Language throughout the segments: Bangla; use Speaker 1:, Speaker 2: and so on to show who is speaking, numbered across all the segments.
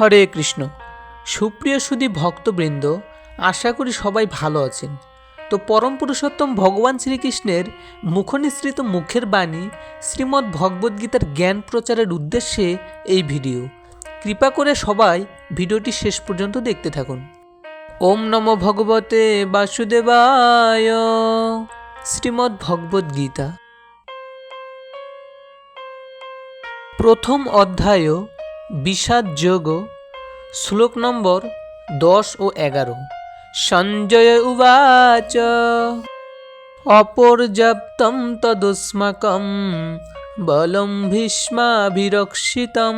Speaker 1: হরে কৃষ্ণ। সুপ্রিয় সুদী ভক্তবৃন্দ, আশা করি সবাই ভালো আছেন। তো পরম পুরুষোত্তম ভগবান শ্রীকৃষ্ণের মুখনিসৃত মুখের বাণী শ্রীমদ্ ভগবদ্গীতার জ্ঞান প্রচারের উদ্দেশ্যে এই ভিডিও। কৃপা করে সবাই ভিডিওটি শেষ পর্যন্ত দেখতে থাকুন। ওম নম ভগবতে বাসুদেবায়। শ্রীমদ্ ভগবদ্গীতা প্রথম অধ্যায় বিষাদ যোগ, শ্লোক নম্বর দশ ও এগারো। সঞ্জয় উবাচ অপর্যাপ্তম তদস্মাকম, বলম ভীষ্মাভিরক্ষিতম,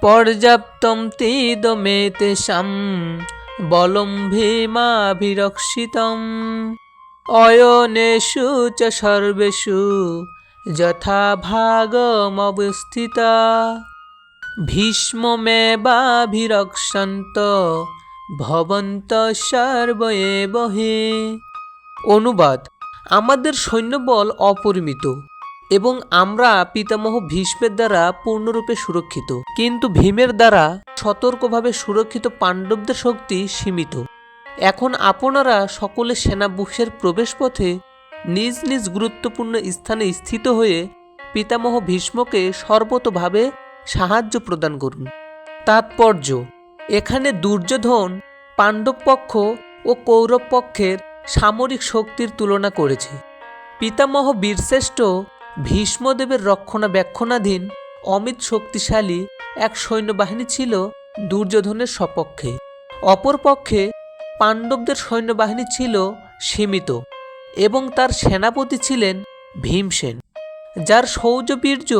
Speaker 1: পর্যাপ্তম তেদমে তেষাম বলম ভীমাভিরক্ষিতম। অয়নেষু চ সর্বেষু, যথা ভাগমবস্থিতা। ভীষ্মমেবাভিরক্ষন্ত, ভবন্ত সর্বয়েব হে অনুবাদ, আমাদের সৈন্যবল অপরিমিত এবং আমরা পিতামহ ভীষ্মের দ্বারা পূর্ণরূপে সুরক্ষিত। কিন্তু ভীমের দ্বারা সতর্কভাবে সুরক্ষিত পাণ্ডবদের শক্তি সীমিত। এখন আপনারা সকলে সেনাবুসের প্রবেশপথে নিজ নিজ গুরুত্বপূর্ণ স্থানে স্থিত হয়ে পিতামহ ভীষ্মকে সর্বতভাবে সাহায্য প্রদান করুন। তাৎপর্য, এখানে দুর্যোধন পাণ্ডব পক্ষ ও কৌরব পক্ষের সামরিক শক্তির তুলনা করেছে। পিতামহ বীরশ্রেষ্ঠ ভীষ্মদেবের রক্ষণাবেক্ষণাধীন অমিত শক্তিশালী এক সৈন্যবাহিনী ছিল দুর্যোধনের সপক্ষে। অপরপক্ষে পাণ্ডবদের সৈন্যবাহিনী ছিল সীমিত এবং তার সেনাপতি ছিলেন ভীমসেন, যার শৌর্যবীর্য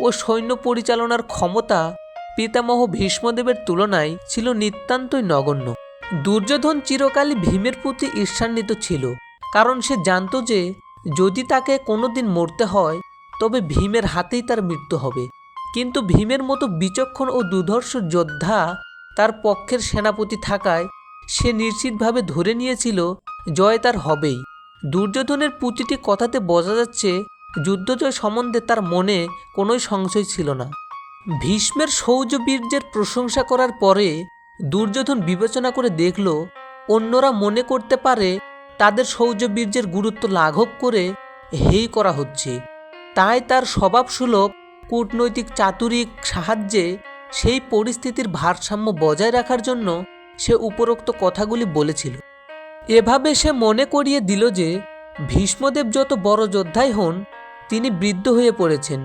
Speaker 1: ও সৈন্য পরিচালনার ক্ষমতা পিতামহ ভীষ্মদেবের তুলনায় ছিল নিতান্তই নগণ্য। দুর্যোধন চিরকালই ভীমের প্রতি ঈর্ষান্বিত ছিল, কারণ সে জানত যে, যদি তাকে কোনোদিন মরতে হয়, তবে ভীমের হাতেই তার মৃত্যু হবে। কিন্তু ভীমের মতো বিচক্ষণ ও দুর্ধর্ষ যোদ্ধা তার পক্ষের সেনাপতি থাকায় সে নিশ্চিতভাবে ধরে নিয়েছিল, জয় তার হবেই। দুর্যোধনের প্রতিটি কথাতে বোঝা যাচ্ছে যুদ্ধজয় সম্বন্ধে তার মনে কোনোই সংশয় ছিল না। ভীষ্মের শৌর্যবীর্যের প্রশংসা করার পরে দুর্যোধন বিবেচনা করে দেখল, অন্যরা মনে করতে পারে তাদের শৌর্যবীর্যের গুরুত্ব লাঘব করে হেই করা হচ্ছে। তাই তার স্বভাবসুলভ, কূটনৈতিক চাতুরিক সাহায্যে সেই পরিস্থিতির ভারসাম্য বজায় রাখার জন্য সে উপরোক্ত কথাগুলি বলেছিল। এভাবে সে মনে করিয়ে দিল যে, ভীষ্মদেব যত বড় যোদ্ধাই হন তিনি বৃদ্ধ হয়ে পড়েছেন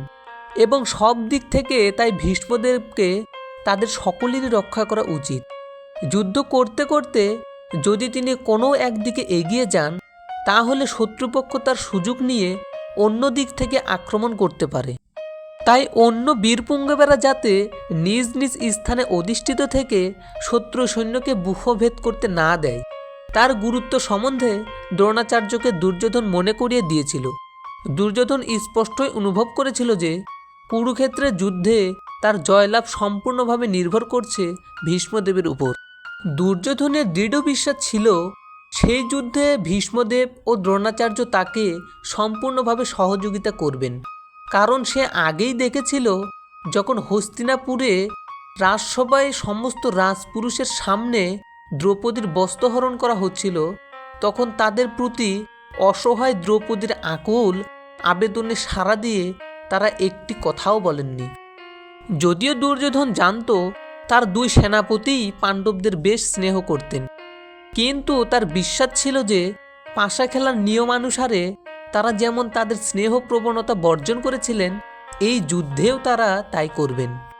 Speaker 1: এবং সব দিক থেকে তাই ভীষ্মদেবকে তাদের সকলেরই রক্ষা করা উচিত। যুদ্ধ করতে করতে যদি তিনি কোনো একদিকে এগিয়ে যান, তাহলে শত্রুপক্ষ তার সুযোগ নিয়ে অন্য দিক থেকে আক্রমণ করতে পারে। তাই অন্য বীরপুঙ্গবেরা যাতে নিজ নিজ স্থানে অধিষ্ঠিত থেকে শত্রু সৈন্যকে বুহভেদ করতে না দেয়, তার গুরুত্ব সম্বন্ধে দ্রোণাচার্যকে দুর্যোধন মনে করিয়ে দিয়েছিল। দুর্যোধন স্পষ্টই অনুভব করেছিল যে কুরুক্ষেত্রের যুদ্ধে তার জয়লাভ সম্পূর্ণভাবে নির্ভর করছে ভীষ্মদেবের উপর। দুর্যোধনের দৃঢ় বিশ্বাস ছিল, সেই যুদ্ধে ভীষ্মদেব ও দ্রোণাচার্য তাকে সম্পূর্ণভাবে সহযোগিতা করবেন। কারণ সে আগেই দেখেছিল, যখন হস্তিনাপুরে রাজসভায় সমস্ত রাজপুরুষের সামনে দ্রৌপদীর বস্ত্রহরণ করা হচ্ছিল, তখন তাদের প্রতি অসহায় দ্রৌপদীর আকুল আবেদনে সাড়া দিয়ে তারা একটি কথাও বলেননি। যদিও দুর্যোধন জানত, তার দুই সেনাপতিই পাণ্ডবদের বেশ স্নেহ করতেন। কিন্তু তার বিশ্বাস ছিল যে, পাশা খেলার নিয়মানুসারে তারা যেমন তাদের স্নেহ প্রবণতা বর্জন করেছিলেন, এই যুদ্ধেও তারা তাই করবেন।